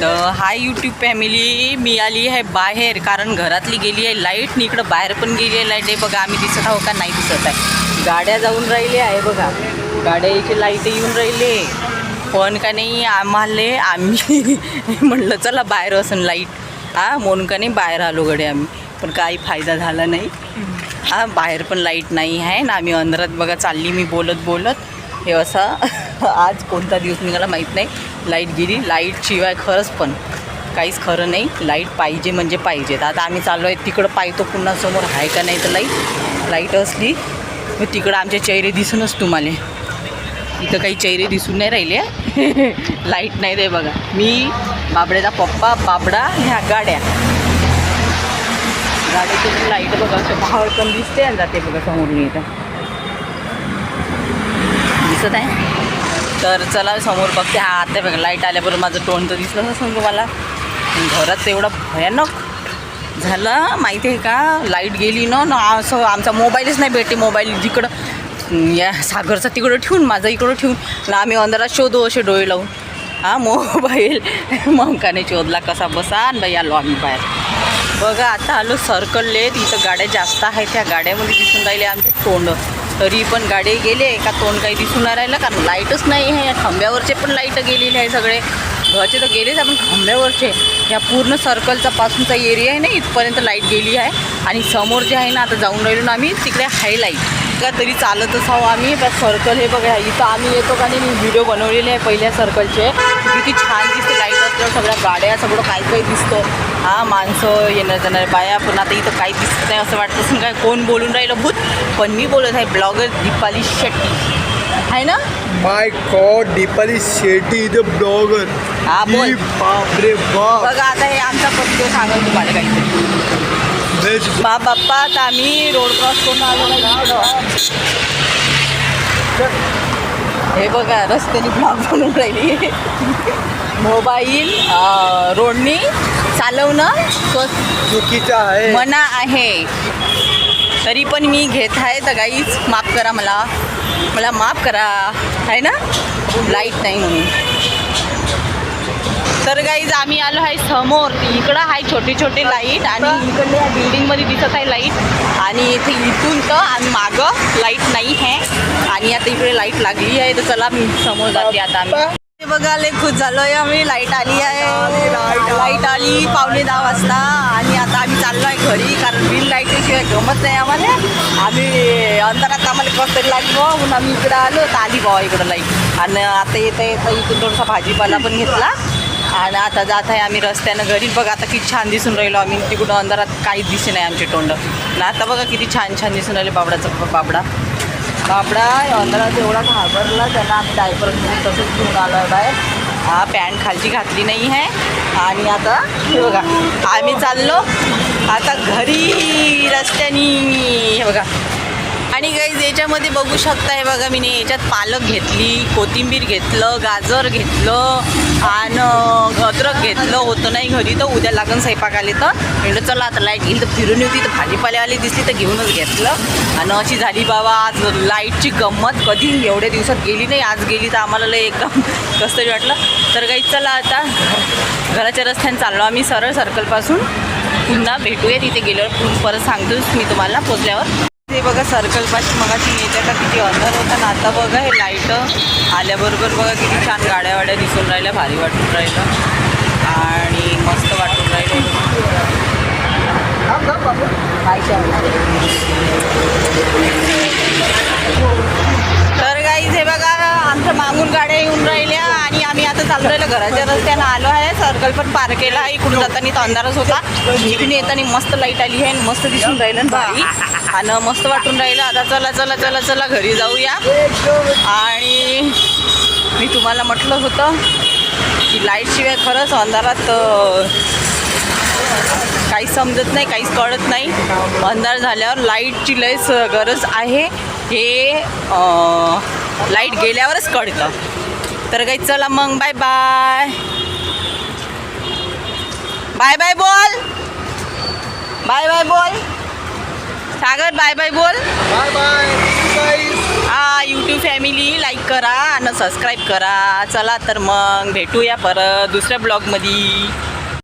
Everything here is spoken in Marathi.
तर हाय यूट्यूब फॅमिली मी आली आहे बाहेर कारण घरातली गेली आहे लाइट आणि इकडं बाहेर पण गेली आहे लाइट आहे. बघा आम्ही दिसत आहो का? नाही दिसत आहे. गाड्या जाऊन राहिले आहे बघा. गाड्याची लाइट येऊन राहिले. पण का नाही आम्हाला आम्ही म्हणलं चला बाहेर असून लाइट हा म्हणून का नाही बाहेर आलो गडे आम्ही. पण काही फायदा झाला नाही. हा बाहेर पण लाइट नाही आहे ना. आम्ही अंधारात बघा चालली मी बोलत बोलत हे असा आज कोणता दिवस निघाला माहीत नाही. लाइट गेली. लाइट शिवाय खरंच पण काहीच खरं नाही. लाइट पाहिजे म्हणजे पाहिजे. तर आता आम्ही चाललो आहे तिकडं पाहतो पुन्हा समोर आहे का नाही तर लाइट. लाइट असली मग तिकडं आमचे चेहरे दिसूनच तुम्हाला. इथं काही चेहरे दिसून नाही राहिले. लाइट नाही रे बघा. मी बाबड्याचा पप्पा बाबडा ह्या गाड्या. गाड्याची लाइट बघा असं भाव पण दिसते आणि जाते बघा समोरून इथं. दिसत आहे? तर चला समोर बघते. हा आता बघा लाइट आल्याबरोबर माझं तोंड तर दिसलं असं तुम्हाला. घरात एवढं भयानक झालं माहिती आहे का? लाइट गेली ना ना असं आमचा मोबाईलच नाही भेटते मोबाईल जिकडं या सागरचा तिकडं ठेवून माझा इकडं ठेवून. ना आम्ही अंधारात शोधू असे डोळे लावून. हा मोबाईल मंकाने शोधला कसा बसा. आणि बाई आलो आम्ही बाहेर. बघा आता आलो सर्कलले तिथं गाड्या जास्त आहेत. त्या गाड्यामध्ये दिसून राहिले आमचे तोंड. तरी पण गाडी गेले का तोंड काही दिसून राहिलं कारण लाईटच नाही आहे. या खांब्यावरचे पण लाइट गेलेले आहे सगळे. घरचे तर गेलेच आपण खांब्यावरचे. या पूर्ण सर्कलचा पासूनचा एरिया आहे ना इथपर्यंत लाइट गेली आहे. आणि समोर जे आहे ना आता जाऊन राहिलो ना आम्ही तिकडे हाय लाइट का तरी चालतच आहो आम्ही बस सर्कल हे बघा इथं आम्ही येतो का नाही मी व्हिडिओ बनवलेले आहे पहिल्या सर्कलचे किती छान दिसते लाइट असल्यावर सगळ्या गाड्या सगळं काही काही दिसतं. हा माणसं येणार जाणार बाया पण आता इथं काही दिसत नाही असं वाटतं. काय कोण बोलून राहिलं भूत? पण मी बोलत आहे ब्लॉगर दीपाली शेट्टी. आहे ना? My God Deepali Shetty a blogger हा, बोल. बापरे बाप. बघा आता हे आमचा पत्ते सांगेल तुम्हाला काहीतरी. बा बाप्पा आता आम्ही रोड क्रॉस करून आलो. नाही हे बघा रस्त्याने ब्लॉक बनवून राहिली. मोबाईल रोडनी चालवणं स्वस्त चुकीचं आहे. मना आहे. तरी पण मी घेत आहे. तर गाईच माफ करा मला. मला माफ करा. आहे ना? लाइट नाही म्हणून. तर गाईज आम्ही आलो आहे समोर. इकडं आहे छोटे छोटे लाइट आणि इकडल्या बिल्डिंगमध्ये दिसत आहे लाइट आणि इथे इथून तर आणि मागं लाइट नाही आहे. आणि आता इकडे लाइट लागली आहे तर चला मी समोर जाते आता आम्ही. बघा लय खुश झालोय आम्ही. लाइट आली आहे. लाइट आली पावणे दहा वाजता. आणि आता आम्ही चाललो आहे घरी कारण बिल लाईटीशिवाय गमत नाही आम्हाला. आम्ही अंधारात आम्हाला कसं तरी लागलो म्हणून आम्ही इकडं आलो. तर आली बाबा इकडं लाइट आणि आता येता येता इथून थोडासा भाजीपाला पण घेतला. आणि आता जात आहे आम्ही रस्त्यानं घरी. बघा आता किती छान दिसून राहिलो आम्ही. तिकडून अंधारात काहीच दिसे नाही आमचे तोंड. आणि आता बघा किती छान छान दिसून राहिले बाबडाचं बाबडा. बाबडा अंधारात एवढा घाबरला त्यांना आम्ही डायपर घेऊन तसंच घेऊन आलो आहे बाहेर. हा पॅन्ट खालची घातली नाही आहे. आणि आता हे बघा आम्ही चाललो. आता घरी रस्त्यानी. हे बघा. आणि गाईज याच्यामध्ये बघू शकता हे बघा मी याच्यात पालक घेतली कोथिंबीर घेतलं गाजर घेतलं आणि अद्रक घेतलं होतं नाही घरी तर उद्या लागून स्वयंपाक आले तर. म्हणलं चला आता लाइट गेली तर फिरून होती तर भाजीपाल्यावाली दिसली तर घेऊनच घेतलं. आणि अशी झाली बाबा आज लाईटची गंमत. कधी एवढ्या दिवसात गेली नाही आज गेली तर आम्हाला लय एकदम कसं तरी वाटलं. तर गाईज चला आता घराच्या रस्त्याने चाललो. आम्ही सरळ सर्कलपासून पुन्हा भेटूया. तिथे गेल्यावर परत सांगतोच मी तुम्हाला पोचल्यावर. ते बघा सर्कल पाशी मगाशी ती का किती अंधार होता ना आता बघा हे लाइट आल्याबरोबर बघा किती छान गाड्या वाड्या दिसून राहिल्या भारी वाटून राहिलं. आणि मस्त वाटून राहिलं. तर गाईज हे बघा आमच्या मागून गाड्या येऊन राहिल्या आणि आम्ही आता चालू राहिलो. घराच्या रस्त्यानं आलो आहे. सर्कल पण पार केला आहे. इकडून जाताना तर अंधारच होता. इकडून येताना मस्त लाइट आली आहे आणि मस्त दिसून राहिलं भारी. आणि मस्त वाटून राहिलं. आता चला चला चला चला घरी जाऊया. आणि मी तुम्हाला म्हटलं होतं की लाईटशिवाय खरंच अंधारात काही समजत नाही काहीच कळत नाही. अंधार झाल्यावर लाईटची लयच गरज आहे. हे लाइट गेल्यावरच कळतं. तर काही चला मग बाय बाय बाय बाय बोल बाय बाय बोल सागर बाय बाय बोल. Bye bye. हा यूट्यूब फॅमिली लाईक करा आणि सबस्क्राईब करा. चला तर मग भेटूया परत दुसऱ्या ब्लॉगमध्ये